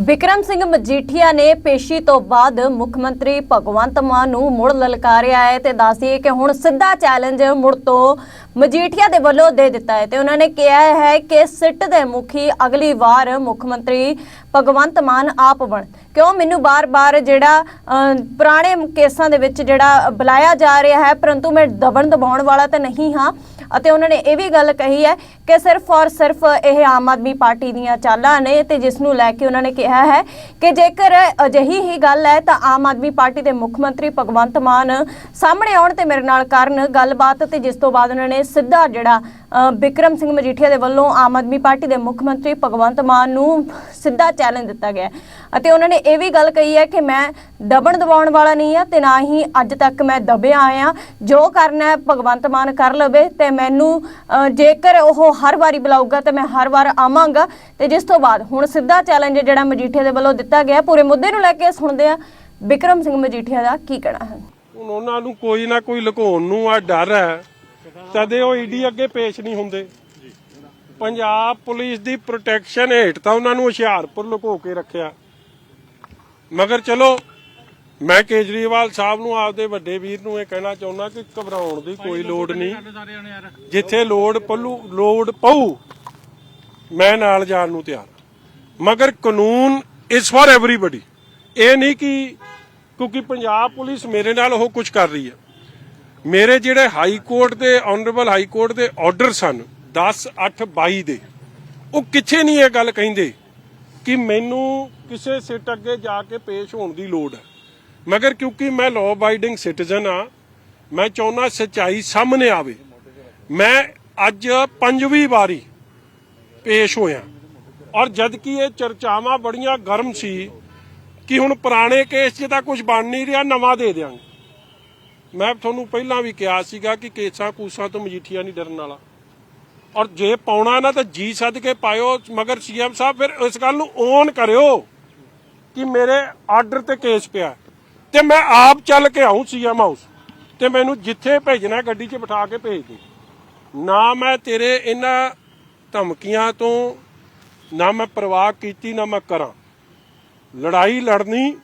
ਵਿਕਰਮ ਸਿੰਘ ਮਜੀਠੀਆ ਨੇ ਪੇਸ਼ੀ ਤੋਂ ਬਾਅਦ ਮੁੱਖ ਮੰਤਰੀ ਭਗਵੰਤ ਮਾਨ ਨੂੰ ਮੁੜ ਲਲਕਾਰਿਆ ਹੈ ਤੇ ਦੱਸਿਏ ਕਿ ਹੁਣ ਸਿੱਧਾ ਚੈਲੰਜ ਮੁੜ ਤੋਂ ਮਜੀਠੀਆ ਦੇ ਵੱਲੋਂ ਦੇ ਦਿੱਤਾ ਹੈ ਤੇ ਉਹਨਾਂ ਨੇ ਕਿਹਾ ਹੈ ਕਿ ਸਿੱਟ ਦੇ ਮੁਖੀ ਅਗਲੀ ਵਾਰ ਮੁੱਖ ਮੰਤਰੀ ਭਗਵੰਤ ਮਾਨ ਆਪ ਬਣ। ਕਿਉਂ? ਮੈਨੂੰ ਬਾਰ-ਬਾਰ ਜਿਹੜਾ ਪੁਰਾਣੇ ਕੇਸਾਂ ਦੇ ਵਿੱਚ ਜਿਹੜਾ ਬੁਲਾਇਆ ਜਾ ਰਿਹਾ ਹੈ, ਪਰੰਤੂ ਮੈਂ ਦਬਣ ਦਬਾਉਣ ਵਾਲਾ ਤਾਂ ਨਹੀਂ ਹਾਂ। ਅਤੇ ਉਹਨਾਂ ਨੇ ਇਹ ਵੀ ਗੱਲ ਕਹੀ ਹੈ ਕਿ ਸਿਰਫ ਔਰ ਸਿਰਫ ਇਹ ਆਮ ਆਦਮੀ ਪਾਰਟੀ ਦੀਆਂ ਚਾਲਾਂ ਨੇ ਤੇ ਜਿਸ ਨੂੰ ਲੈ ਕੇ ਉਹਨਾਂ ਨੇ ਕਿਹਾ ਹੈ ਕਿ ਜੇਕਰ ਅਜਿਹੀ ਹੀ ਗੱਲ ਹੈ ਤਾਂ ਆਮ ਆਦਮੀ ਪਾਰਟੀ ਦੇ ਮੁੱਖ ਮੰਤਰੀ ਭਗਵੰਤ ਮਾਨ ਸਾਹਮਣੇ ਆਉਣ ਤੇ ਮੇਰੇ ਨਾਲ ਕਰਨ ਗੱਲਬਾਤ ਤੇ ਜਿਸ ਤੋਂ ਬਾਅਦ ਉਹਨਾਂ ਨੇ ਸਿੱਧਾ ਜਿਹੜਾ ਅ, ਬਿਕਰਮ ਸਿੰਘ ਮਜੀਠੀਆ ਦੇ ਵੱਲੋਂ ਆਮ ਆਦਮੀ ਪਾਰਟੀ ਦੇ ਮੁੱਖ ਮੰਤਰੀ ਭਗਵੰਤ ਮਾਨ ਨੂੰ ਸਿੱਧਾ ਚੈਲੰਜ ਦਿੱਤਾ ਗਿਆ ਅਤੇ ਉਹਨਾਂ ਨੇ ਇਹ ਵੀ ਗੱਲ ਕਹੀ ਹੈ ਕਿ ਮੈਂ ਦਬਣ ਦਬਾਉਣ ਵਾਲਾ ਨਹੀਂ ਆ ਤੇ ਨਾ ਹੀ ਅੱਜ ਤੱਕ ਮੈਂ ਦਬਿਆ ਆਇਆ। ਜੋ ਕਰਨਾ ਹੈ ਭਗਵੰਤ ਮਾਨ ਕਰ ਲਵੇ ਤੇ ਮੈਨੂੰ ਜੇਕਰ ਉਹ ਹਰ ਵਾਰੀ ਬੁਲਾਊਗਾ ਤੇ ਮੈਂ ਹਰ ਵਾਰ ਆਵਾਂਗਾ। ਤੇ ਜਿਸ ਤੋਂ ਬਾਅਦ ਹੁਣ ਸਿੱਧਾ ਚੈਲੰਜ ਜਿਹੜਾ ਮਜੀਠੀਆ ਦੇ ਵੱਲੋਂ ਦਿੱਤਾ ਗਿਆ। ਪੂਰੇ ਮੁੱਦੇ ਨੂੰ ਲੈ ਕੇ ਸੁਣਦੇ ਆ ਬਿਕਰਮ ਸਿੰਘ ਮਜੀਠੀਆ ਦਾ ਕੀ ਕਹਿਣਾ ਹੈ। ਉਹਨਾਂ ਨੂੰ ਕੋਈ ਨਾ ਕੋਈ ਲੁਕਾਉਣ ਨੂੰ ਆ ਡਰ ਹੈ। ਤਦੇ ਉਹ ਈਡੀ ਅੱਗੇ ਪੇਸ਼ ਨਹੀਂ ਹੁੰਦੇ। ਪੰਜਾਬ ਪੁਲਿਸ ਦੀ ਪ੍ਰੋਟੈਕਸ਼ਨ ਹੇਠ ਤਾਂ ਉਹਨਾਂ ਨੂੰ ਹੁਸ਼ਿਆਰਪੁਰ ਲੁਕੋ ਕੇ ਰੱਖਿਆ। ਮਗਰ ਚਲੋ ਮੈਂ ਕੇਜਰੀਵਾਲ ਸਾਹਿਬ ਨੂੰ ਆਪਦੇ ਵੱਡੇ ਵੀਰ ਨੂੰ ਇਹ ਕਹਿਣਾ ਚਾਹੁੰਦਾ ਕਿ ਘਬਰਾਉਣ ਦੀ ਕੋਈ ਲੋੜ ਨਹੀਂ ਜਿੱਥੇ ਲੋੜ ਪੱਲੂ ਲੋੜ ਪਊ ਮੈਂ ਨਾਲ ਜਾਣ ਨੂੰ ਤਿਆਰ। ਮਗਰ ਕਾਨੂੰਨ ਇਸ ਫॉर ਐਵਰੀਬਾਡੀ ਇਹ ਨਹੀਂ ਕਿ ਕਿਉਂਕਿ ਪੰਜਾਬ ਪੁਲਿਸ ਮੇਰੇ ਨਾਲ ਉਹ ਕੁਝ ਕਰ ਰਹੀ ਹੈ। ਮੇਰੇ ਜਿਹੜੇ ਹਾਈ ਕੋਰਟ ਦੇ ਆਨਰੇਬਲ ਹਾਈ ਕੋਰਟ ਦੇ ਆਰਡਰ ਸਨ 10 8 22 ਦੇ ਉਹ ਕਿੱਥੇ ਨਹੀਂ ਇਹ ਗੱਲ ਕਹਿੰਦੇ ਕਿ ਮੈਨੂੰ ਕਿਸੇ ਸਿੱਟ ਅੱਗੇ ਜਾ ਕੇ ਪੇਸ਼ ਹੋਣ ਦੀ ਲੋੜ ਹੈ। ਮਗਰ ਕਿਉਂਕਿ ਮੈਂ ਲਾਅ ਅਬਾਈਡਿੰਗ ਸਿਟੀਜ਼ਨ ਆ ਮੈਂ ਚਾਹੁੰਦਾ ਸੱਚਾਈ ਸਾਹਮਣੇ ਆਵੇ। ਮੈਂ ਅੱਜ ਪੰਜਵੀਂ ਵਾਰੀ ਪੇਸ਼ ਹੋਇਆ। ਔਰ ਜਦ ਕਿ ਇਹ ਚਰਚਾਵਾਂ ਬੜੀਆਂ ਗਰਮ ਸੀ ਕਿ ਹੁਣ ਪੁਰਾਣੇ ਕੇਸ 'ਚ ਤਾਂ ਕੁਝ ਬਣ ਨਹੀਂ ਰਿਹਾ, ਨਵਾਂ ਦੇ ਦਿਆਂਗੇ। ਮੈਂ ਤੁਹਾਨੂੰ ਪਹਿਲਾਂ ਵੀ ਕਿਹਾ ਸੀਗਾ ਕਿ ਕੇਸਾਂ ਕੂਸਾਂ ਤੋਂ ਮਜੀਠੀਆ ਨਹੀਂ ਡਰਨ ਵਾਲਾ। ਔਰ ਜੇ ਪਾਉਣਾ ਨਾ ਤਾਂ ਜੀ ਸੱਦ ਕੇ ਪਾਇਓ, ਮਗਰ ਸੀਐਮ ਸਾਹਿਬ ਫਿਰ ਇਸ ਗੱਲ ਨੂੰ ਓਨ ਕਰਿਓ ਕਿ ਮੇਰੇ ਆਰਡਰ ਤੇ ਕੇਸ ਪਿਆ। ਤੇ ਮੈਂ ਆਪ ਚੱਲ ਕੇ ਆਉਂ ਸੀਐਮ ਹਾਊਸ ਤੇ ਮੈਨੂੰ ਜਿੱਥੇ ਭੇਜਣਾ ਗੱਡੀ 'ਚ ਬਿਠਾ ਕੇ ਭੇਜ ਦੇ। ਨਾ ਮੈਂ ਤੇਰੇ ਇਹਨਾਂ ਧਮਕੀਆਂ ਤੋਂ, ਨਾ ਮੈਂ ਪਰਵਾਹ ਕੀਤੀ, ਨਾ ਮੈਂ ਕਰਾਂ। ਲੜਾਈ ਲੜਨੀ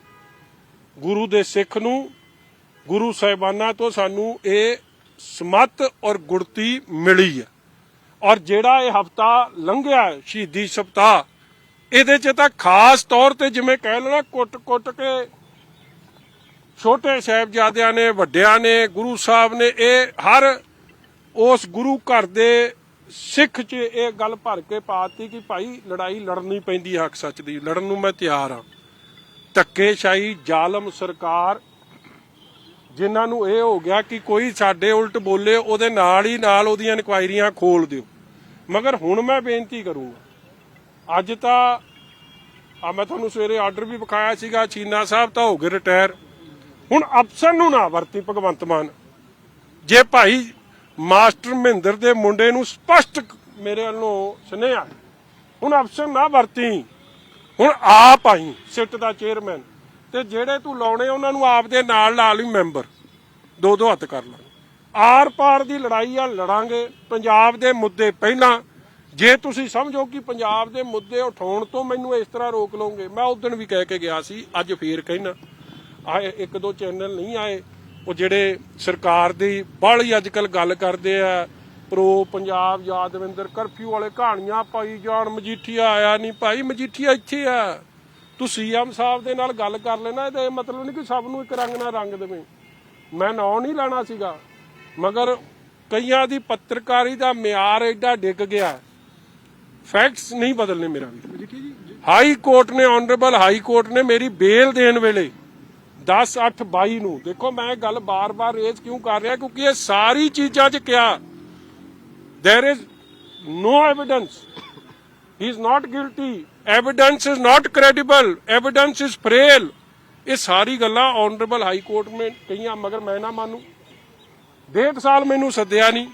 ਗੁਰੂ ਦੇ ਸਿੱਖ ਨੂੰ, ਗੁਰੂ ਸਾਹਿਬਾਨਾਂ ਤੋਂ ਸਾਨੂੰ ਇਹ ਸਮਤ ਔਰ ਗੁੜਤੀ ਮਿਲੀ ਹੈ। ਔਰ ਜਿਹੜਾ ਇਹ ਹਫਤਾ ਲੰਘਿਆ ਸ਼ਹੀਦੀ ਸਪਤਾਹ, ਇਹਦੇ 'ਚ ਤਾਂ ਖਾਸ ਤੌਰ ਤੇ ਜਿਵੇਂ ਕਹਿ ਲੈਣਾ ਕੁੱਟ-ਕੁੱਟ ਕੇ ਛੋਟੇ ਸਾਹਿਬਜ਼ਾਦਿਆਂ ਨੇ, ਵੱਡਿਆਂ ਨੇ, ਗੁਰੂ ਸਾਹਿਬ ਨੇ ਇਹ ਹਰ ਉਸ ਗੁਰੂ ਘਰ ਦੇ ਸਿੱਖ 'ਚ ਇਹ ਗੱਲ ਭਰ ਕੇ ਪਾਤੀ ਕਿ ਭਾਈ ਲੜਾਈ ਲੜਨੀ ਪੈਂਦੀ ਹੱਕ ਸੱਚ ਦੀ, ਲੜਨ ਨੂੰ ਮੈਂ ਤਿਆਰ ਹਾਂ। ਧੱਕੇਸ਼ਾਹੀ, ਜ਼ਾਲਮ ਸਰਕਾਰ, ਜਿਨ੍ਹਾਂ ਨੂੰ ਇਹ ਹੋ ਗਿਆ ਕਿ ਕੋਈ ਸਾਡੇ ਉਲਟ ਬੋਲੇ, ਉਹਦੇ ਨਾਲ ਹੀ ਨਾਲ ਉਹਦੀਆਂ ਇਨਕੁਆਇਰੀਆਂ ਖੋਲ ਦਿਓ। ਮਗਰ ਹੁਣ ਮੈਂ ਬੇਨਤੀ ਕਰੂੰਗਾ, ਅੱਜ ਤਾਂ, ਆ ਮੈਂ ਤੁਹਾਨੂੰ ਸਵੇਰੇ ਆਰਡਰ ਵੀ ਵਿਖਾਇਆ ਸੀਗਾ, ਚੀਨਾ ਸਾਹਿਬ ਤਾਂ ਹੋ ਗਏ ਰਿਟਾਇਰ। ਹੁਣ ਅਫਸਰ ਨੂੰ ਨਾ ਵਰਤੀ ਭਗਵੰਤ ਮਾਨ। ਜੇ ਭਾਈ ਮਾਸਟਰ ਮਹਿੰਦਰ ਦੇ ਮੁੰਡੇ ਨੂੰ ਸਪਸ਼ਟ ਮੇਰੇ ਵੱਲੋਂ ਸੁਨੇਹਾ ਹੁਣ ਅਫਸਰ ਨਾ ਵਰਤੀ। ਹੁਣ ਆਪ ਆਈ, ਸਿੱਟ ਦਾ ਚੇਅਰਮੈਨ। ਤੇ ਜਿਹੜੇ ਤੂੰ ਲਾਉਣੇ, ਉਹਨਾਂ ਨੂੰ ਆਪ ਦੇ ਨਾਲ ਲਾ ਲਈ ਮੈਂਬਰ। ਦੋ ਦੋ ਹੱਥ ਕਰ ਲਾਂਗੇ ਆਰ ਪਾਰ ਦੀ ਲੜਾਈ ਆ, ਲੜਾਂਗੇ। ਪੰਜਾਬ ਦੇ ਮੁੱਦੇ ਪਹਿਲਾਂ। ਜੇ ਤੁਸੀਂ ਸਮਝੋ ਕਿ ਪੰਜਾਬ ਦੇ ਮੁੱਦੇ ਉਠਾਉਣ ਤੋਂ ਮੈਨੂੰ ਇਸ ਤਰ੍ਹਾਂ ਰੋਕ ਲਓਗੇ, ਮੈਂ ਉਸ ਦਿਨ ਵੀ ਕਹਿ ਕੇ ਗਿਆ ਸੀ, ਅੱਜ ਫੇਰ ਕਹਿਣਾ। ਆਏ ਇੱਕ ਦੋ ਚੈਨਲ ਨਹੀਂ ਆਏ। ਉਹ ਜਿਹੜੇ ਸਰਕਾਰ ਦੀ ਬਾਹਲੀ ਅੱਜ ਕੱਲ ਗੱਲ ਕਰਦੇ ਆ ਪ੍ਰੋ ਪੰਜਾਬ ਯਾਦਵਿੰਦਰ ਕਰਫਿਊ ਵਾਲੇ ਕਹਾਣੀਆਂ ਪਾਈ ਜਾਣ ਮਜੀਠੀਆ ਆਇਆ ਨਹੀਂ ਭਾਈ ਮਜੀਠੀਆ ਇੱਥੇ ਆ। ਤੂੰ ਸੀਐਮ ਸਾਹਿਬ ਦੇ ਨਾਲ ਗੱਲ ਕਰ ਲੈਣਾ ਇਹਦਾ ਇਹ ਮਤਲਬ ਨਹੀਂ ਕਿ ਸਭ ਨੂੰ ਇੱਕ ਰੰਗ ਨਾਲ ਰੰਗ ਦੇਵੇਂ। ਮੈਂ ਨਾਂ ਨਹੀਂ ਲੈਣਾ ਸੀਗਾ। ਮਗਰ ਕਈਆਂ ਦੀ ਪੱਤਰਕਾਰੀ ਦਾ ਮਿਆਰ ਐਡਾ ਡਿੱਗ ਗਿਆ। ਫੈਕਟਸ ਨਹੀਂ ਬਦਲਨੇ ਮੇਰਾ ਵੀ। ਹਾਈ ਕੋਰਟ ਨੇ ਆਨਰੇਬਲ ਹਾਈ ਕੋਰਟ ਨੇ ਮੇਰੀ ਬੇਲ ਦੇਣ ਵੇਲੇ 10 8 22 ਨੂੰ। ਦੇਖੋ ਮੈਂ ਇਹ ਗੱਲ ਬਾਰ-ਬਾਰ ਰੇਜ਼ ਕਿਉਂ ਕਰ ਰਿਹਾ? ਕਿਉਂਕਿ ਇਹ ਸਾਰੀ ਚੀਜ਼ਾਂ 'ਚ ਕਿਹਾ, there is no evidence. He is not guilty. Evidence is not credible. Evidence is frail. ਇਹ ਸਾਰੀ ਗੱਲਾਂ ਆਨਰੇਬਲ ਹਾਈ ਕੋਰਟ ਨੇ ਕਹੀਆਂ, ਮਗਰ ਮੈਂ ਨਾ ਮਾਨੂੰ। ਡੇਢ ਸਾਲ ਮੈਨੂੰ ਸੱਦਿਆ ਨਹੀਂ।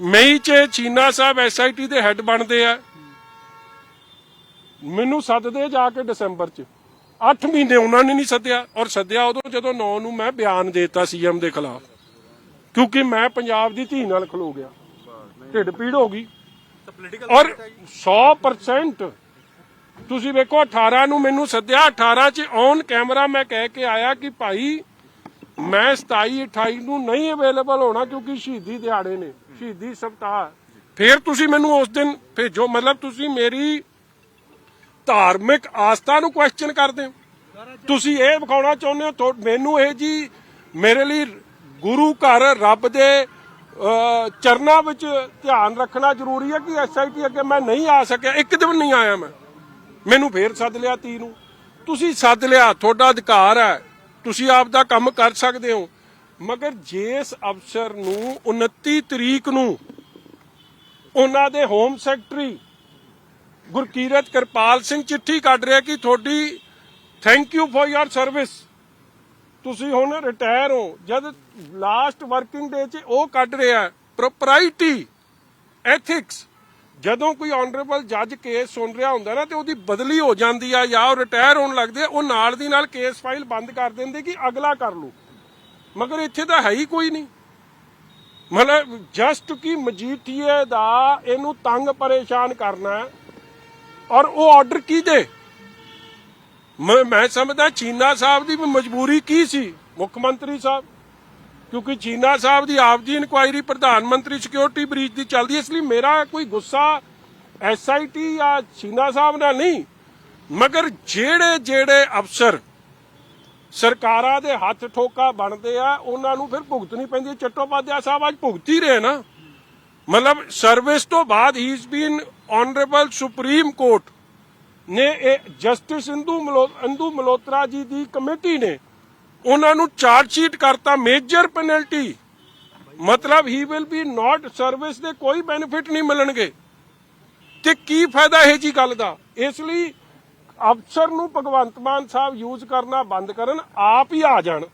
ਮਈ ਚ ਚੀਨਾ ਸਾਹਿਬ ਐਸਆਈਟੀ ਦੇ ਹੈੱਡ ਬਣਦੇ ਆ। ਮੈਨੂੰ ਸੱਦਦੇ ਜਾ ਕੇ ਦਸੰਬਰ ਚ। 8 ਮਹੀਨੇ ਉਹਨਾਂ ਨੇ ਨਹੀਂ ਸੱਦਿਆ ਔਰ ਸੱਦਿਆ ਉਦੋਂ ਜਦੋਂ 9 ਨੂੰ ਮੈਂ ਬਿਆਨ ਦੇਤਾ ਸੀਐਮ ਦੇ ਖਿਲਾਫ। ਕਿਉਂਕਿ ਮੈਂ ਪੰਜਾਬ ਦੀ ਧੀ ਨਾਲ ਖਲੋ ਗਿਆ। ਢਿੱਡ ਪੀੜ ਹੋ ਗਈ। ਔਰ 100% ਤੁਸੀਂ ਵੇਖੋ 18 ਨੂੰ ਮੈਨੂੰ ਸੱਦਿਆ। 18 ਚ ਔਨ ਕੈਮਰਾ ਮੈਂ ਕਹਿ ਕੇ ਆਇਆ ਕਿ ਭਾਈ, ਮੈਂ 27 28 ਨੂੰ ਨਹੀਂ ਅਵੇਲੇਬਲ ਹੋਣਾ ਕਿਉਂਕਿ ਸ਼ਹੀਦੀ ਦਿਹਾੜੇ ਨੇ, ਸ਼ਹੀਦੀ ਸਪਤਾਹ ਫਿਰ ਤੁਸੀਂ ਮੈਨੂੰ ਉਸ ਦਿਨ ਭੇਜੋ। ਮਤਲਬ ਤੁਸੀਂ ਮੇਰੀ ਧਾਰਮਿਕ ਆਸਥਾ ਨੂੰ ਕੁਐਸਚਨ ਕਰਦੇ ਹੋ। ਤੁਸੀਂ ਇਹ ਵਿਖਾਉਣਾ ਚਾਹੁੰਦੇ ਹੋ ਮੈਨੂੰ ਇਹ ਜੀ ਮੇਰੇ ਲਈ ਗੁਰੂ ਘਰ ਰੱਬ ਦੇ ਚਰਨਾਂ ਵਿੱਚ ਧਿਆਨ ਰੱਖਣਾ ਜ਼ਰੂਰੀ ਹੈ ਕਿ ਐਸਆਈਟੀ ਅੱਗੇ ਮੈਂ ਨਹੀਂ ਆ ਸਕਿਆ। ਇੱਕ ਦਿਨ ਨਹੀਂ ਆਇਆ ਮੈਂ। ਮੈਨੂੰ ਫੇਰ ਸੱਦ ਲਿਆ ਤੀ ਨੂੰ। ਤੁਸੀਂ ਸੱਦ ਲਿਆ, ਤੁਹਾਡਾ ਅਧਿਕਾਰ ਹੈ। ਤੁਸੀਂ ਆਪ ਦਾ ਕੰਮ ਕਰ ਸਕਦੇ ਹੋ। ਮਗਰ ਜਿਸ ਅਫਸਰ ਨੂੰ 29 ਤਰੀਕ ਨੂੰ ਉਹਨਾਂ ਦੇ ਹੋਮ ਸੈਕਟਰੀ ਗੁਰਕੀਰਤ ਕਿਰਪਾਲ ਸਿੰਘ ਚਿੱਠੀ ਕੱਢ ਰਿਹਾ ਕਿ ਤੁਹਾਡੀ thank you for your service ਤੁਸੀਂ ਹੁਣ ਰਿਟਾਇਰ ਹੋ। ਜਦ ਲਾਸਟ ਵਰਕਿੰਗ ਡੇ 'ਚ ਉਹ ਕੱਢ ਰਿਹਾ ਪ੍ਰੋਪਰਾਈਟੀ ਐਥਿਕਸ ਜਦੋਂ ਕੋਈ ਆਨਰੇਬਲ ਜੱਜ ਕੇਸ ਸੁਣ ਰਿਹਾ ਹੁੰਦਾ ਨਾ ਤੇ ਉਹਦੀ ਬਦਲੀ ਹੋ ਜਾਂਦੀ ਆ ਜਾਂ ਉਹ ਰਿਟਾਇਰ ਹੋਣ ਲੱਗਦੇ ਆ, ਉਹ ਨਾਲ ਦੀ ਨਾਲ ਕੇਸ ਫਾਈਲ ਬੰਦ ਕਰ ਦਿੰਦੇ ਕਿ ਅਗਲਾ ਕਰ ਲੂ। ਮਗਰ ਇੱਥੇ ਤਾਂ ਹੈ ਹੀ ਕੋਈ ਨਹੀਂ। ਮਤਲਬ ਜਸਟ ਕਿ ਮਜੀਠੀਏ ਦਾ ਇਹਨੂੰ ਤੰਗ ਪਰੇਸ਼ਾਨ ਕਰਨਾ ਔਰ ਉਹ ਆਰਡਰ ਕੀ ਦੇ? ਮੈਂ ਮੈਂ ਸਮਝਦਾ ਚੀਨਾ ਸਾਹਿਬ ਦੀ ਮਜਬੂਰੀ ਕੀ ਸੀ, ਮੁੱਖ ਮੰਤਰੀ ਸਾਹਿਬ? ਕਿਉਂਕਿ ਚੀਨਾ ਸਾਹਿਬ ਦੀ ਆਪ ਦੀ ਇਨਕੁਆਇਰੀ ਪ੍ਰਧਾਨ ਮੰਤਰੀ ਸਿਕਿਉਰਿਟੀ ਬ੍ਰੀਚ ਦੀ ਚੱਲਦੀ ਇਸ ਲਈ ਮੇਰਾ ਕੋਈ ਗੁੱਸਾ ਐਸਆਈਟੀ ਜਾਂ ਚੀਨਾ ਸਾਹਿਬ ਨਾਲ ਨਹੀਂ। ਮਗਰ ਜਿਹੜੇ ਜਿਹੜੇ ਅਫਸਰ ਸਰਕਾਰਾਂ ਦੇ ਹੱਥ ਠੋਕਾ ਬਣਦੇ ਆ, ਉਹਨਾਂ ਨੂੰ ਫਿਰ ਭੁਗਤਣੀ ਪੈਂਦੀ ਹੈ। ਚੱਟੋਪਾਧਿਆ ਸਾਹਿਬ ਅੱਜ ਭੁਗਤ ਹੀ ਰਹੇ ਨਾ। ਮਤਲਬ ਸਰਵਿਸ ਤੋਂ ਬਾਅਦ ਹੀ is been honourable supreme court ਨੇ ਇਹ ਜਸਟਿਸ ਇੰਦੂ ਇੰਦੂ ਮਲੋਤਰਾ ਜੀ ਦੀ ਕਮੇਟੀ ਨੇ ਉਹਨਾਂ ਨੂੰ ਚਾਰਜ ਸ਼ੀਟ ਕਰਤਾ ਮੇਜਰ ਪੈਨਲਟੀ ਮਤਲਬ he will be not service ਦੇ ਕੋਈ ਬੈਨੀਫਿਟ ਨਹੀਂ ਮਿਲਣਗੇ। ਤੇ ਕੀ ਫਾਇਦਾ ਇਹ ਜੀ ਗੱਲ ਦਾ? ਇਸ ਲਈ ਅਫਸਰ ਨੂੰ ਭਗਵੰਤ ਮਾਨ ਸਾਹਿਬ ਯੂਜ਼ ਕਰਨਾ ਬੰਦ ਕਰਨ, ਆਪ ਹੀ ਆ ਜਾਣ।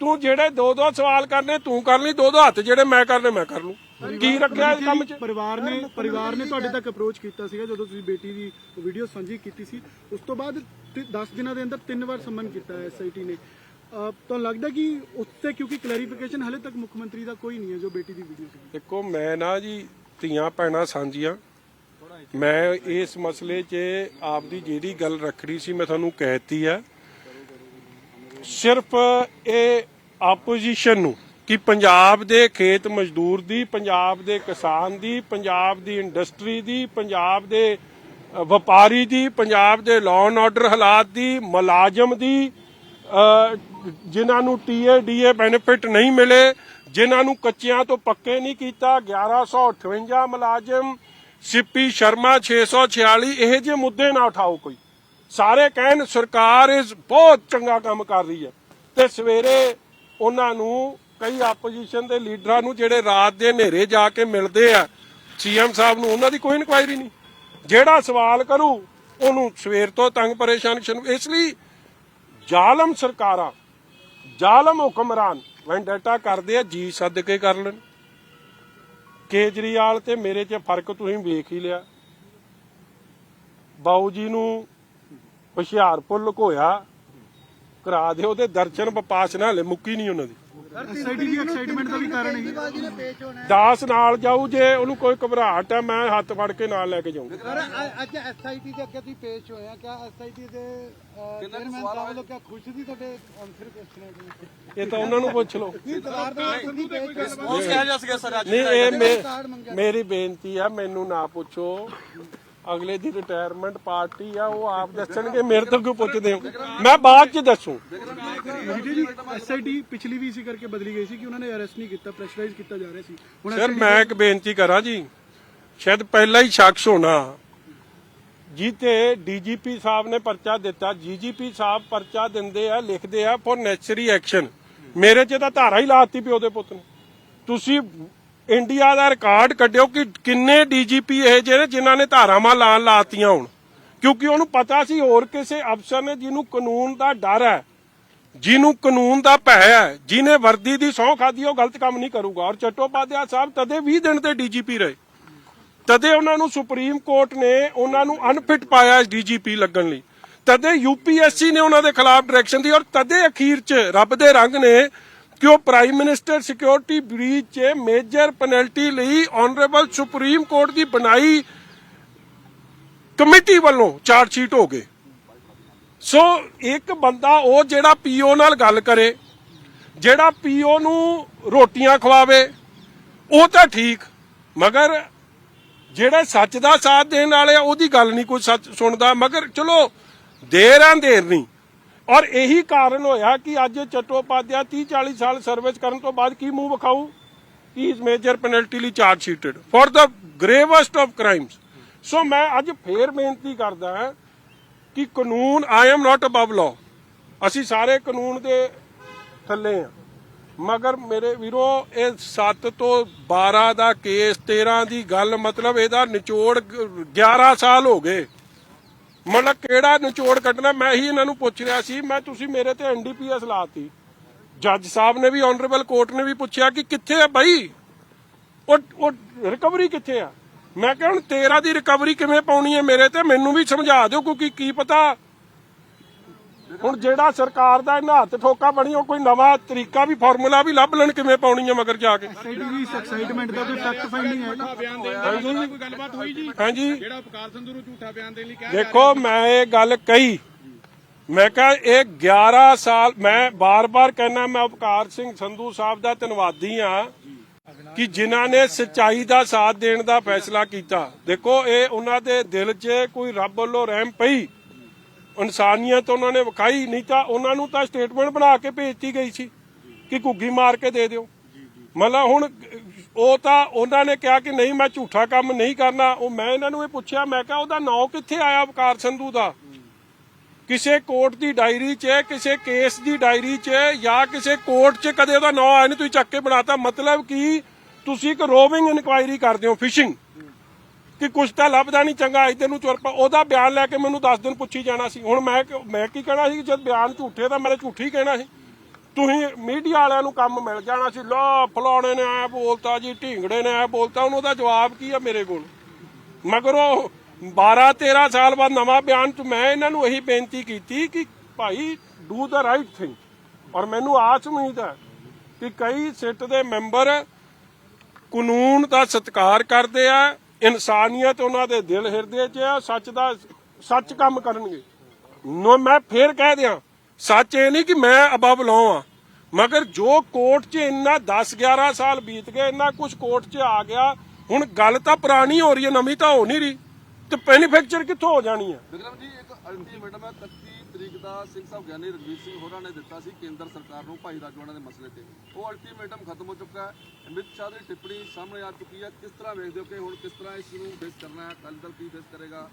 ਤੂੰ ਜਿਹੜੇ ਦੋ ਦੋ ਸਵਾਲ ਕਰਨੇ ਤੂੰ ਕਰ ਲਈ ਦੋ ਦੋ ਹੱਥ ਜਿਹੜੇ ਮੈਂ ਕਰਨੇ ਮੈਂ ਕਰ ਲੂੰ। ਕੀ ਰੱਖਿਆ ਇਸ ਕੰਮ 'ਚ? ਪਰਿਵਾਰ ਨੇ ਪਰਿਵਾਰ ਨੇ ਤੁਹਾਡੇ ਤੱਕ ਅਪਰੋਚ ਕੀਤਾ ਸੀਗਾ ਜਦੋਂ ਤੁਸੀਂ ਬੇਟੀ ਦੀ ਵੀਡੀਓ ਸਾਂਝੀ ਕੀਤੀ ਸੀ। ਉਸ ਤੋਂ ਬਾਅਦ 10 ਦਿਨਾਂ ਦੇ ਅੰਦਰ ਤਿੰਨ ਵਾਰ ਸੰਮਨ ਕੀਤਾ ਐਸਆਈਟੀ ਨੇ। ਤੁਹਾਨੂੰ ਲੱਗਦਾ ਕਿ ਉੱਤੇ ਕਿਉਂਕਿ ਕਲੈਰੀਫਿਕੇਸ਼ਨ ਹਲੇ ਤੱਕ ਮੁੱਖ ਮੰਤਰੀ ਦਾ ਕੋਈ ਨਹੀਂ ਹੈ ਜੋ ਬੇਟੀ ਦੀ ਵੀਡੀਓ ਸੀ। ਦੇਖੋ ਮੈਂ ਨਾ ਜੀ ਧੀਆਂ ਭੈਣਾਂ ਸਾਂਝੀਆਂ। ਮੈਂ ਇਸ ਮਸਲੇ 'ਚ ਆਪਦੀ ਜਿਹੜੀ ਗੱਲ ਰੱਖਣੀ ਸੀ ਮੈਂ ਤੁਹਾਨੂੰ ਕਹਿਤੀ ਆ ਸਿਰਫ ਇਹ ਆਪੋਜੀਸ਼ਨ ਨੂੰ ਕਿ ਪੰਜਾਬ ਦੇ ਖੇਤ ਮਜ਼ਦੂਰ ਦੀ ਪੰਜਾਬ ਦੇ ਕਿਸਾਨ ਦੀ ਪੰਜਾਬ ਦੀ ਇੰਡਸਟਰੀ ਦੀ ਪੰਜਾਬ ਦੇ ਵਪਾਰੀ ਦੀ ਪੰਜਾਬ ਦੇ ਲਾਅ ਐਂਡ ਆਰਡਰ ਹਾਲਾਤ ਦੀ ਮੁਲਾਜ਼ਮ ਦੀ ਅ, ਜਿਨ੍ਹਾਂ ਨੂੰ ਟੀਏ ਡੀਏ ਬੈਨੀਫਿਟ ਨਹੀਂ ਮਿਲੇ ਜਿਨ੍ਹਾਂ ਨੂੰ ਕੱਚਿਆਂ ਤੋਂ ਪੱਕੇ ਨਹੀਂ ਕੀਤਾ 1158 ਮੁਲਾਜ਼ਮ ਸਿੱਪੀ ਸ਼ਰਮਾ 646 ਇਹ ਜਿਹੇ ਮੁੱਦੇ ਨਾ ਉਠਾਓ ਕੋਈ। ਸਾਰੇ ਕਹਿਣ ਸਰਕਾਰ ਇਸ ਬਹੁਤ ਚੰਗਾ ਕੰਮ ਕਰ ਰਹੀ ਹੈ। ਤੇ ਸਵੇਰੇ ਉਹਨਾਂ ਨੂੰ ਕਈ ਆਪੋਜੀਸ਼ਨ ਦੇ ਲੀਡਰਾਂ ਨੂੰ ਜਿਹੜੇ ਰਾਤ ਦੇ ਹਨੇਰੇ ਜਾ ਕੇ ਮਿਲਦੇ ਆ ਸੀਐਮ ਸਾਹਿਬ ਨੂੰ ਉਹਨਾਂ ਦੀ ਕੋਈ ਇਨਕੁਆਇਰੀ ਨਹੀਂ। ਜਿਹੜਾ ਸਵਾਲ ਕਰੂ, ਉਹਨੂੰ ਸਵੇਰ ਤੋਂ ਤੰਗ ਪਰੇਸ਼ਾਨ ਇਸ ਲਈ ਜ਼ਾਲਮ ਸਰਕਾਰਾਂ, ਜ਼ਾਲਮ ਹੁਕਮਰਾਨ ਵੈਂਡੇਟਾ ਕਰਦੇ ਆ, ਜੀ ਸੱਦ ਕੇ ਕਰ ਲੈਣ। ਕੇਜਰੀਵਾਲ ਤੇ ਮੇਰੇ 'ਚ ਫ਼ਰਕ ਤੁਸੀਂ ਵੇਖ ਹੀ ਲਿਆ। ਬਾਊ ਜੀ ਨੂੰ ਹੁਸ਼ਿਆਰਪੁਰ ਲੁਕੋਇਆ ਕਰਾ ਦਿਓ ਉਹਦੇ ਦਰਸ਼ਨ ਵਿਪਾਸਨਾ ਹਲੇ ਮੁੱਕੀ ਨਹੀਂ ਉਹਨਾਂ ਦੀ। ਐਸਆਈਟੀ ਦੀ ਐਕਸਾਈਟਮੈਂਟ ਦਾ ਵੀ ਕਾਰਨ ਹੈ। ਦਾਸ ਨਾਲ ਜਾਊ ਜੇ ਉਹਨੂੰ ਕੋਈ ਘਬਰਾਹਟ ਹੈ ਮੈਂ ਹੱਥ ਫੜ ਕੇ ਨਾਲ ਲੈ ਕੇ ਜਾਊਂਗਾ। ਸਰ ਅ- ਅੱਜ ਐਸਆਈਟੀ ਦੇ ਅੱਗੇ ਤੁਸੀਂ ਪੇਸ਼ ਹੋਏ ਆ। ਕਿਆ ਐਸਆਈਟੀ ਦੇ ਚੇਅਰਮੈਨ ਸਾਹਿਬ ਵੱਲੋਂ ਕਿਆ ਖੁਸ਼ ਸੀ ਤੁਹਾਡੇ ਆਨਸਰ ਕੁਐਸਚਨ ਇਹ ਤਾਂ ਉਹਨਾਂ ਨੂੰ ਪੁੱਛ ਲਓ। ਨਹੀਂ ਦਰਬਾਰ ਦੇ ਵਿੱਚ ਤੁਸੀਂ ਪੇਸ਼ ਕਰ ਉਹ ਕਿਹਾ ਜਾ ਸਕਿਆ ਸਰ ਅੱਜ ਨਹੀਂ ਇਹ ਮੇ- ਕਾਰਡ ਮੰਗਿਆ। ਮੇਰੀ ਬੇਨਤੀ ਆ ਮੈਨੂੰ ਨਾ ਪੁੱਛੋ। ਅਗਲੇ ਦੀ ਰਿਟਾਇਰਮੈਂਟ ਪਾਰਟੀ ਆ ਉਹ ਆਪ ਦੱਸਣਗੇ ਮੇਰੇ ਤੋਂ ਕਿਉਂ ਪੁੱਛਦੇ ਹੋ। ਮੈਂ ਬਾਅਦ ਚ ਦੱਸੂ। ਜੀ ਜੀ ਐਸਆਈਟੀ ਪਿਛਲੀ ਵੀ ਇਸੇ ਕਰਕੇ ਬਦਲੀ ਗਈ ਸੀ ਕਿ ਉਹਨਾਂ ਨੇ ਅਰੈਸਟ ਨਹੀਂ ਕੀਤਾ ਪ੍ਰੈਸ਼ਰਾਈਜ਼ ਕੀਤਾ ਜਾ ਰਿਹਾ ਸੀ। ਹੁਣ ਸਰ ਮੈਂ ਇੱਕ ਬੇਨਤੀ ਕਰਾਂ ਜੀ ਸ਼ਾਇਦ ਪਹਿਲਾ ਹੀ ਸ਼ਖਸ ਹੋਣਾ। ਜਿੱਤੇ ਡੀਜੀਪੀ ਸਾਹਿਬ ਨੇ ਪਰਚਾ ਦਿੱਤਾ ਜੀਜੀਪੀ ਸਾਹਿਬ ਪਰਚਾ ਦਿੰਦੇ ਆ ਲਿਖਦੇ ਆ ਫॉर ਨੈਸੈਸਰੀ ਐਕਸ਼ਨ ਮੇਰੇ 'ਚ ਤਾਂ ਧਾਰਾ ਹੀ ਲਾਤੀ ਪਿਓ ਦੇ ਪੁੱਤ ਨੇ। ਤੁਸੀਂ ਇੰਡੀਆ ਦਾ ਰਿਕਾਰਡ ਕੱਢਿਓ ਕਿ ਕਿੰਨੇ ਡੀਜੀਪੀ ਇਹ ਜਿਹੜੇ ਜਿਨ੍ਹਾਂ ਨੇ ਧਾਰਾਵਾਂ ਲਾਣ ਲਾਤੀਆਂ ਹੁਣ। ਕਿਉਂਕਿ ਉਹਨੂੰ ਪਤਾ ਸੀ ਹੋਰ ਕਿਸੇ ਅਫਸਰ ਨੇ ਜਿਹਨੂੰ ਕਾਨੂੰਨ ਦਾ ਡਰ ਹੈ, ਜਿਹਨੂੰ ਕਾਨੂੰਨ ਦਾ ਭੈ ਹੈ, ਜਿਹਨੇ ਵਰਦੀ ਦੀ ਸਹੁੰ ਖਾਦੀ ਉਹ ਗਲਤ ਕੰਮ ਨਹੀਂ ਕਰੂਗਾ। ਔਰ ਚੱਟੋਪਾਧਿਆ ਸਾਹਿਬ ਤਦੇ 20 ਦਿਨ ਤੇ ਡੀਜੀਪੀ ਰਹੇ। ਤਦੇ ਉਹਨਾਂ ਨੂੰ ਸੁਪਰੀਮ ਕੋਰਟ ਨੇ ਉਹਨਾਂ ਨੂੰ ਅਨਫਿਟ ਪਾਇਆ ਡੀਜੀਪੀ ਲੱਗਣ ਲਈ। ਤਦੇ ਯੂਪੀਐਸਸੀ ਨੇ ਉਹਨਾਂ ਦੇ ਖਿਲਾਫ ਡਾਇਰੈਕਸ਼ਨ ਦੀ ਔਰ ਤਦੇ ਅਖੀਰ 'ਚ ਰੱਬ ਦੇ ਰੰਗ ਨੇ ਕਿ ਉਹ ਪ੍ਰਾਈਮ ਮਿਨਿਸਟਰ ਸਿਕਿਉਰਿਟੀ ਬ੍ਰੀਚ 'ਚ ਮੇਜਰ ਪੈਨਲਟੀ ਲਈ ਆਨਰੇਬਲ ਸੁਪਰੀਮ ਕੋਰਟ ਦੀ ਬਣਾਈ ਕਮੇਟੀ ਵੱਲੋਂ ਚਾਰਜ ਸ਼ੀਟ ਹੋ ਗਏ। ਸੋ ਇੱਕ ਬੰਦਾ ਉਹ ਜਿਹੜਾ ਪੀਓ ਨਾਲ ਗੱਲ ਕਰੇ, ਜਿਹੜਾ ਪੀਓ ਨੂੰ ਰੋਟੀਆਂ ਖਵਾਵੇ, ਉਹ ਤਾਂ ਠੀਕ, ਮਗਰ ਜਿਹੜੇ ਸੱਚ ਦਾ ਸਾਥ ਦੇਣ ਵਾਲੇ ਆ, ਉਹਦੀ ਗੱਲ ਨਹੀਂ ਕੋਈ ਸੱਚ ਸੁਣਦਾ, ਮਗਰ ਚਲੋ, ਦੇਰ ਆਂ ਦੇਰ ਨਹੀਂ। ਔਰ ਇਹੀ ਕਾਰਨ ਹੋਇਆ ਕਿ ਅੱਜ ਚਟੋਪਾਧਿਆ 30 40 ਸਾਲ ਸਰਵਿਸ ਕਰਨ ਤੋਂ ਬਾਅਦ ਕੀ ਮੂੰਹ ਵਿਖਾਊ? ਹੀ ਇਜ਼ ਮੇਜਰ ਪੈਨਲਟੀ ਲਈ charge sheeted for the gravest of crimes so ਮੈਂ ਅੱਜ ਫੇਰ ਬੇਨਤੀ ਕਰਦਾ ਹਾਂ ਕਿ ਕਾਨੂੰਨ I am not above law ਅਸੀਂ ਸਾਰੇ ਕਾਨੂੰਨ ਦੇ ਥੱਲੇ ਆ ਮਗਰ ਮੇਰੇ ਵੀਰੋ, ਇਹ 7 ਤੋਂ 12 ਦਾ ਕੇਸ 13 ਦੀ ਗੱਲ, ਮਤਲਬ ਇਹਦਾ ਨਿਚੋੜ ਗ- 11 ਸਾਲ ਹੋ ਗਏ। ਮਤਲਬ ਕਿਹੜਾ ਨਿਚੋੜ ਕੱਢਣਾ, ਮੈਂ ਹੀ ਇਹਨਾਂ ਨੂੰ ਪੁੱਛ ਰਿਹਾ ਸੀ, ਮੈਂ ਤੁਸੀਂ ਮੇਰੇ ਤੇ ਐਨਡੀਪੀਐਸ ਲਾਤੀ। ਜੱਜ ਸਾਹਿਬ ਨੇ ਵੀ ਆਨਰੇਬਲ ਕੋਰਟ ਨੇ ਵੀ ਪੁੱਛਿਆ ਕਿ ਕਿੱਥੇ ਆ ਬਾਈ? ਉਹ ਉਹ ਰਿਕਵਰੀ ਕਿੱਥੇ ਆ? ਮੈਂ ਕਿਹਾ ਹੁਣ 13 ਦੀ ਰਿਕਵਰੀ ਕਿਵੇਂ ਪਾਉਣੀ ਹੈ ਮੇਰੇ ਤੇ? ਮੈਨੂੰ ਵੀ ਸਮਝਾ ਦਿਓ ਕਿਉਂਕਿ ਕੀ ਪਤਾ ਹੁਣ ਜਿਹੜਾ ਸਰਕਾਰ ਦਾ ਇਹਨਾਂ ਹੱਥ ਠੋਕਾ ਬਣੀ ਉਹ ਕੋਈ ਨਵਾਂ ਤਰੀਕਾ ਵੀ ਫਾਰਮੂਲਾ ਵੀ ਲੱਭ ਲੈਣ ਕਿਵੇਂ ਪਾਉਣੀ ਹੈ ਮਗਰ ਜਾ ਕੇ? ਐਸਆਈਟੀ ਦੀ ਐਕਸਾਈਟਮੈਂਟ ਦਾ ਕੋਈ ਫੈਕਟ ਫਾਈਂਡਿੰਗ ਹੈ। ਬਿਆਨ ਦੇਣ ਦਾ ਕੋਈ ਗੱਲਬਾਤ ਹੋਈ ਜੀ? ਹਾਂਜੀ। ਜਿਹੜਾ ਉਪਕਾਰ ਸੰਧੂ ਨੂੰ ਝੂਠਾ ਬਿਆਨ ਦੇਣ ਲਈ ਕਿਹਾ ਦੇਖੋ ਮੈਂ ਇਹ ਗੱਲ ਕਹੀ। ਮੈਂ ਕਿਹਾ ਇਹ 11 ਸਾਲ ਮੈਂ ਬਾਰ-ਬਾਰ ਕਹਿਣਾ ਮੈਂ ਉਪਕਾਰ ਸਿੰਘ ਸੰਧੂ ਸਾਹਿਬ ਦਾ ਧੰਨਵਾਦੀ ਆ ਕਿ ਜਿਨ੍ਹਾਂ ਨੇ ਸਚਾਈ ਦਾ ਸਾਥ ਦੇਣ ਦਾ ਫੈਸਲਾ ਕੀਤਾ। ਦੇਖੋ ਇਹ ਉਹਨਾਂ ਦੇ ਦਿਲ 'ਚ ਕੋਈ ਰੱਬ ਵੱਲੋਂ ਰਹਿਮ ਪਈ। ਇਨਸਾਨੀਅਤ ਉਹਨਾਂ ਨੇ ਵਿਖਾਈ, ਨਹੀਂ ਤਾਂ ਉਹਨਾਂ ਨੂੰ ਤਾਂ ਸਟੇਟਮੈਂਟ ਬਣਾ ਕੇ ਭੇਜਤੀ ਗਈ ਸੀ ਕਿ ਘੁੱਗੀ ਮਾਰ ਕੇ ਦੇ ਦਿਓ। ਮਤਲਬ ਹੁਣ ਉਹ ਤਾਂ ਉਹਨਾਂ ਨੇ ਕਿਹਾ ਕਿ ਨਹੀਂ, ਮੈਂ ਝੂਠਾ ਕੰਮ ਨਹੀਂ ਕਰਨਾ। ਉਹ ਮੈਂ ਇਹਨਾਂ ਨੂੰ ਇਹ ਪੁੱਛਿਆ, ਮੈਂ ਕਿਹਾ ਉਹਦਾ ਨਾਂ ਕਿੱਥੇ ਆਇਆ ਵਕਾਰ ਸੰਧੂ ਦਾ? ਕਿਸੇ ਕੋਰਟ ਦੀ ਡਾਇਰੀ 'ਚ, ਕਿਸੇ ਕੇਸ ਦੀ ਡਾਇਰੀ 'ਚ ਜਾਂ ਕਿਸੇ ਕੋਰਟ 'ਚ ਕਦੇ ਉਹਦਾ ਨਾਂ ਆਇਆ ਨਹੀਂ ਤੁਸੀਂ ਚੱਕ ਕੇ ਬਣਾਤਾ। ਮਤਲਬ ਕਿ ਤੁਸੀਂ ਇੱਕ ਰੋਵਿੰਗ ਇਨਕੁਆਇਰੀ ਕਰਦੇ ਹੋ ਫਿਸ਼ਿੰਗ ਕਿ ਕੁਛ ਤਾਂ ਲੱਭਦਾ ਨਹੀਂ, ਚੰਗਾ ਇੱਧਰ ਨੂੰ ਚੁਰਪਾ ਉਹਦਾ ਬਿਆਨ ਲੈ ਕੇ ਮੈਨੂੰ 10 ਦਿਨ ਪੁੱਛੀ ਜਾਣਾ ਸੀ। ਹੁਣ ਮੈਂ ਮੈਂ ਕੀ ਕਹਿਣਾ ਸੀ ਜਦ ਬਿਆਨ ਝੂਠੇ ਤਾਂ ਮੇਰੇ ਝੂਠੀ ਕਹਿਣਾ ਸੀ। ਤੁਸੀਂ ਮੀਡੀਆ ਵਾਲਿਆਂ ਨੂੰ ਕੰਮ ਮਿਲ ਜਾਣਾ ਸੀ। ਲੋ, ਫਲਾਣੇ ਨੇ ਐ ਬੋਲਤਾ ਜੀ, ਢੀਂਗੜੇ ਨੇ ਐ ਬੋਲਤਾ, ਉਹਨੂੰ ਉਹਦਾ ਜਵਾਬ ਕੀ ਆ ਮੇਰੇ ਕੋਲ? ਮਗਰ ਉਹ 12 13 ਸਾਲ ਬਾਅਦ ਨਵਾਂ ਬਿਆਨ ਚ ਮੈਂ ਇਹਨਾਂ ਨੂੰ ਇਹੀ ਬੇਨਤੀ ਕੀਤੀ ਕਿ ਭਾਈ ਡੂ ਦਾ ਰਾਈਟ ਥਿੰਗ ਔਰ ਮੈਨੂੰ ਆਸ ਉਮੀਦ ਹੈ ਕਿ ਕਈ ਸਿੱਟ ਦੇ ਮੈਂਬਰ ਕਾਨੂੰਨ ਦਾ ਸਤਿਕਾਰ ਕਰਦੇ ਆ ਇਨਸਾਨੀਅਤ ਉਹਨਾਂ ਦੇ ਦਿਲ ਹਿਰਦੇ 'ਚ ਆ, ਸੱਚ ਦਾ ਸੱਚ ਕੰਮ ਕਰਨਗੇ। ਨੋ, ਮੈਂ ਫੇਰ ਕਹਿ ਦਿਆਂ, ਸੱਚ ਇਹ ਨਹੀਂ ਕਿ ਮੈਂ ਅਬਵ ਲਾਉ ਆ, ਮਗਰ ਜੋ ਕੋਰਟ 'ਚ ਇੰਨਾ 10 11 ਸਾਲ ਬੀਤ ਗਏ, ਇੰਨਾ ਕੁਝ ਕੋਰਟ 'ਚ ਆ ਗਿਆ, ਹੁਣ ਗੱਲ ਤਾਂ ਪੁਰਾਣੀ ਹੋ ਰਹੀ ਹੈ, ਨਵੀਂ ਤਾਂ ਹੋ ਨਹੀਂ ਰਹੀ, ਤੇ ਮੈਨੂਫੈਕਚਰ ਕਿੱਥੋਂ ਹੋ ਜਾਣੀ ਹੈ? ਵਿਕਰਮ ਜੀ, ਇੱਕ ਅਲਟੀਮੇਟਮ ਹੈ ਤਰੀਕ ਦਾ ਸਿੰਘ ਸਾਹਿਬ ਗਿਆਨੀ ਰਗਵੀਰ ਸਿੰਘ ਹੋਰਾਂ ਨੇ ਦਿੱਤਾ ਸੀ ਕੇਂਦਰ ਸਰਕਾਰ ਨੂੰ ਭਾਈ ਰਾਜਵਾਨਾ ਦੇ ਮਸਲੇ ਤੇ। ਉਹ ਅਲਟੀਮੇਟਮ ਖਤਮ ਹੋ ਚੁੱਕਾ ਹੈ। ਅਮਿਤ ਸ਼ਾਹ ਦੀ ਟਿੱਪਣੀ ਸਾਹਮਣੇ ਆ ਚੁੱਕੀ ਹੈ। ਕਿਸ ਤਰ੍ਹਾਂ ਵੇਖਦੇ ਹੋ ਕਿ ਹੁਣ ਕਿਸ ਤਰ੍ਹਾਂ ਇਸ ਨੂੰ ਫੇਸ ਕਰਨਾ ਹੈ? ਅਕਾਲੀ ਦਲ ਕੀ ਫੇਸ ਕਰੇਗਾ?